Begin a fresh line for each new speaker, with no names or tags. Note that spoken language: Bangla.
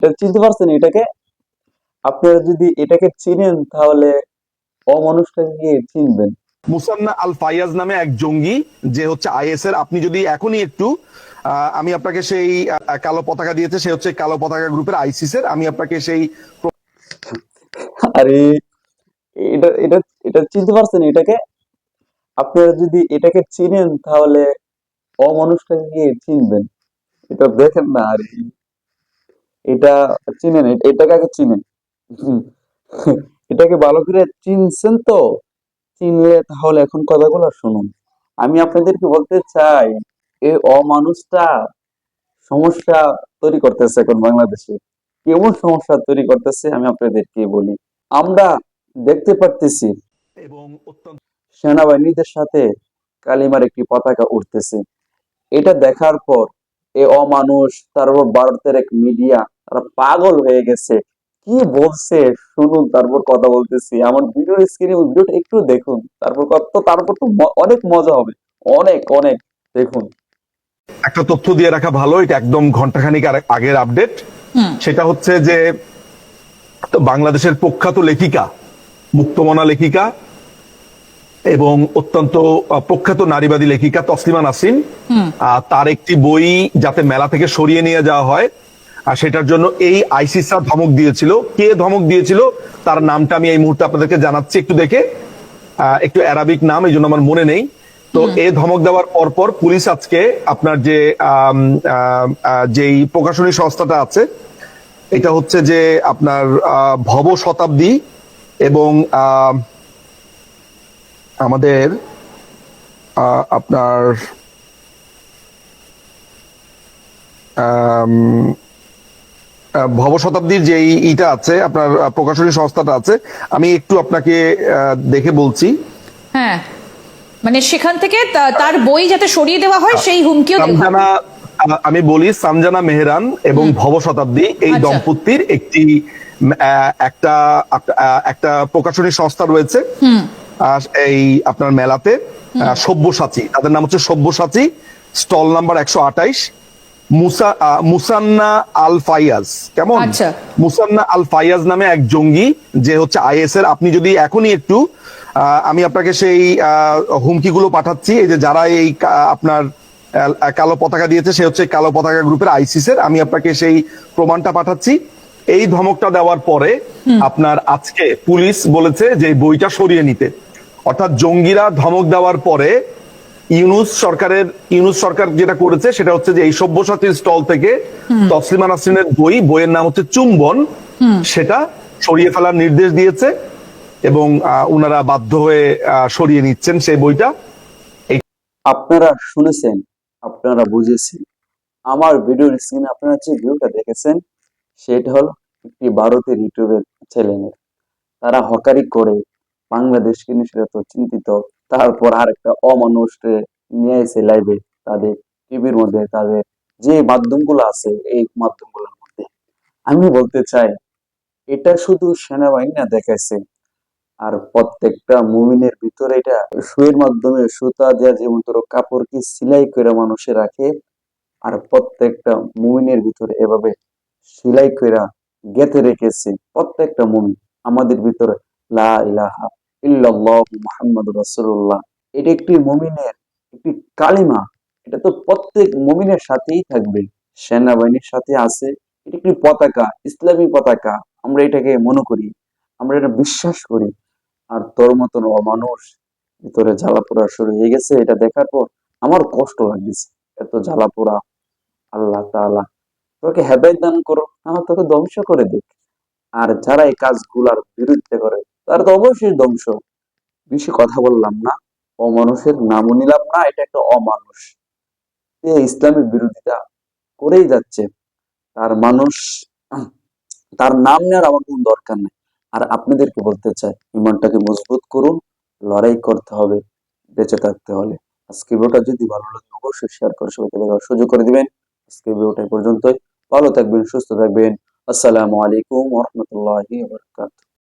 এটা চিনতে পারছেন এটাকে? আপনারা যদি এটাকে চিনেন তাহলে অমানুষটাকে কি চিনবেন।
মুসান্না আল ফাইয়াজ নামে এক জঙ্গি যে হচ্ছে আইএস এর আপনি যদি এখনই একটু আমি আপনাকে সেই কালো পতাকা দিয়েছে সে হচ্ছে কালো পতাকা গ্রুপের আইসিস এর আমি আপনাকে সেই
আরে এটা এটা এটা চিনতে পারছেন এটাকে? আপনারা যদি এটাকে চিনেন তাহলে অমানুষটাকে কি চিনবেন। এটা দেখেন না আরে। এটা চিনেন এটাকে আগে চিনেন। এটাকে ভালো করে চিনছেন তো? চিনলে তাহলে এখন কথাগুলো শুনুন। আমি আপনাদেরকে বলতে চাই এই অমানুষটা সমস্যা তৈরি করতেছে এখন বাংলাদেশে। কেমন সমস্যা তৈরি করতেছে আমি আপনাদেরকে বলি। আমরা দেখতে পারতেছি
এবং অত্যন্ত
সেনাবাহিনীদের সাথে কালিমার একটি পতাকা উঠতেছে। এটা দেখার পর এ অমানুষ তারপর ভারতের এক মিডিয়া তারা পাগল হয়ে গেছে। কি বলছে? শুনুন তারপর কথা বলতেছি। আমার ভিডিওর স্ক্রিনে ভিডিওটা একটু দেখুন। তারপর কত তারপর তো অনেক মজা হবে। অনেক অনেক। দেখুন।
একটা তথ্য দিয়ে রাখা ভালো এটা একদম ঘন্টাখানিক আগের আপডেট সেটা হচ্ছে যে বাংলাদেশের প্রখ্যাত লেখিকা মুক্তমনা লেখিকা এবং অত্যন্ত প্রখ্যাত নারীবাদী লেখিকা তসলিমা নাসরিন।
হুম।
তার একটি বই যাতে মেলা থেকে সরিয়ে নিয়ে যাওয়া হয় আর সেটার জন্য এই আইসিসরা ধমক দিয়েছিল। কে ধমক দিয়েছিল? তার নামটা আমি এই মুহূর্তে আপনাদেরকে জানাচ্ছি একটু দেখে। আহ, একটু অ্যারাবিক নাম এই জন্য আমার মনে নেই। তো এই ধমক দেওয়ার পরপর পুলিশ আজকে আপনার যে আহ, আহ, যেই প্রকাশনী সংস্থাটা আছে এটা হচ্ছে যে আপনার আহ, ভব শতাব্দী এবং আহ, আমাদের আহ, আপনার আম, আহ, ভব শতাব্দীর যে ইটা আছে আপনার প্রকাশনী সংস্থাটা আছে আমি একটু আপনাকে দেখে বলছি।
হ্যাঁ। মানে সেখান থেকে তার বই যাতে সরিয়ে দেওয়া হয় সেই হুমকিও
সামজানা আমি বলি সামজানা মেহরান এবং ভব শতাব্দী এই
আচ্ছা।
দম্পতির একটি একটা একটা প্রকাশনী সংস্থা রয়েছে।
হুম।
এই আপনার মেলাতে। সব্যসাচী তাদের নাম হচ্ছে সব্যসাচী স্টল নাম্বার একশো আঠাইশ। মুসান্না আল ফাইয়াজ কেমন?
আচ্ছা।
মুসান্না আল ফাইয়াজ নামে এক জঙ্গি যে হচ্ছে আইএস এর আপনি যদি এখনই একটু আমি আপনাকে সেই আহ, হুমকিগুলো পাঠাচ্ছি। এই যে যারা এই আপনার কালো পতাকা দিয়েছে সে হচ্ছে কালো পতাকা গ্রুপের আইসিস এর আমি আপনাকে সেই প্রমাণটা পাঠাচ্ছি। এই ধমকটা দেওয়ার পরে আপনার আজকে পুলিশ বলেছে যে বইটা সরিয়ে নিতে। অর্থাৎ জঙ্গিরা ধমক দেওয়ার পরে ইউনুস সরকারের ইউনুস সরকার যেটা করেছে সেটা হচ্ছে যে এই সব্যসাচীর স্টল থেকে তসলিমা নাসরিনের বই বইয়ের নাম হচ্ছে চুম্বন সেটা সরিয়ে ফেলার নির্দেশ দিয়েছে এবং আহ, ওনারা বাধ্য হয়ে আহ, সরিয়ে নিচ্ছেন সেই বইটা।
আপনারা শুনেছেন আপনারা বুঝেছেন। আমার ভিডিওর স্ক্রিনে আপনারা যে ভিডিওটা দেখেছেন সেটা হলো একটি ভারতের ইউটিউবের চ্যানেলের। তারা হকারি করে বাংলাদেশকে নিয়ে সেটা তো চিন্তিত। তারপর আর একটা অমানুষকে নিয়ে এসে লাইভে তাদের টিভির মধ্যে তাদের যে মাধ্যমগুলো আছে, এই মাধ্যমগুলোর মধ্যে। আমি বলতে চাই, এটা শুধু সেনাবাহিনী না দেখাইছে আর প্রত্যেকটা মুমিনের ভিতরে এটা সুয়ের মাধ্যমে সুতা দেওয়া যেমন ধরো কাপড়কে সেলাই করে মানুষে রাখে, আর প্রত্যেকটা মুমিনের ভিতরে এভাবে সেলাই করে গেঁথে রেখেছে প্রত্যেকটা মুমিন। আমাদের ভিতরে লা ইলাহা ইল্লাল্লাহ এটা একটি একটি কালিমা। এটা তো প্রত্যেক সাথেই থাকবে। সেনাবাহিনীর সাথে আছে। এটা একটি পতাকা, ইসলামী পতাকা। আমরা এটাকে মনে করি। আমরা এটা বিশ্বাস করি। আর তোর মতন অমানুষ ভিতরে জ্বালাপোড়া শুরু হয়ে গেছে। এটা দেখার পর আমার কষ্ট লাগতেছে। এত জ্বালাপোড়া, আল্লাহ তাআলা। তোকে হেদায়ত দান করো না তোকে ধ্বংস করে দিক। আর যারা এই কাজগুলার বিরুদ্ধে করে তারা তো অবশ্যই ধ্বংস। বেশি কথা বললাম না। অমানুষের নামও নিলাম না, এটা একটা অমানুষ। এ ইসলামের বিরোধিতা করেই যাচ্ছে। তার মানুষ, তার নাম নেওয়ার আমার কোনো দরকার নেই। আর আপনাদেরকে বলতে চাই, ইমানটাকে মজবুত করুন, লড়াই করতে হবে, বেঁচে থাকতে হলে। আজকে ভিডিওটা যদি ভালো লাগে, অবশ্যই শেয়ার করে সবাইকে দেখার সুযোগ করে দিবেন। আজকে ভিডিওটা পর্যন্তই। ভালো থাকবেন, সুস্থ থাকবেন। আসসালামু আলাইকুম ওয়া রাহমাতুল্লাহি ওয়া বারাকাতুহু।